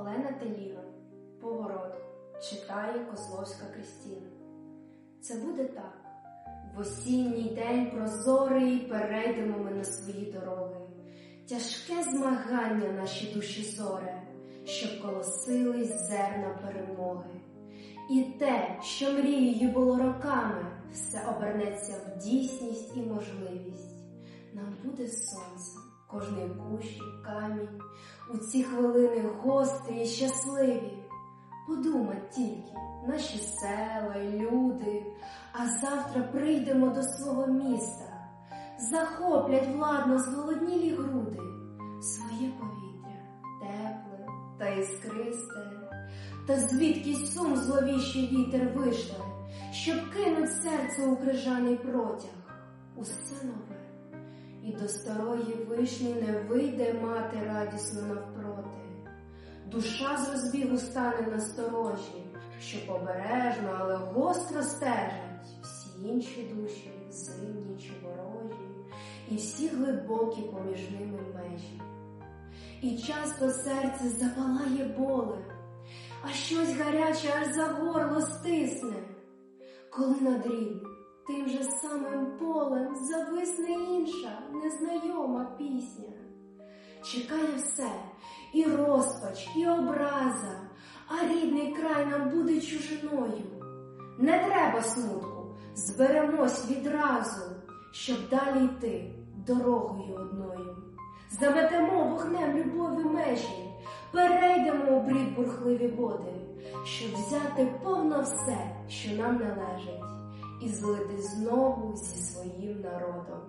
Олена Теліга, Поворот, читає Козловська Кристіна. Це буде так. В осінній день прозорий перейдемо ми на свої дороги. Тяжке змагання наші душі зоре, щоб колосились зерна перемоги. І те, що мрією було роками, все обернеться в дійсність і можливість. Нам буде сонце, кожний кущ камінь, у ці хвилини гострі і щасливі. Подумать тільки, наші села й люди, а завтра прийдемо до свого міста, захоплять владно зголоднілі груди, своє повітря, тепле та іскристе, та звідки сум зловіщий вітер вишле, щоб кинуть серце у крижаний протяг, усе нове. І до старої вишні не вийде мати радісно навпроти. Душа з розбігу стане насторожі, що побережно, але гостро стежать всі інші душі, зимні чи ворожі, і всі глибокі поміж ними межі. І часто серце запалає болем, а щось гаряче аж за горло стисне, коли над рівнем тим же самим полем зависне інша незнайома пісня. Чекає все і розпач, і образа, а рідний край нам буде чужиною. Не треба смутку, зберемось відразу, щоб далі йти дорогою одною. Заметемо вогнем любові межі, перейдемо у брід бурхливі води, щоб взяти повно все, що нам належить, і злити знову зі своїм народом.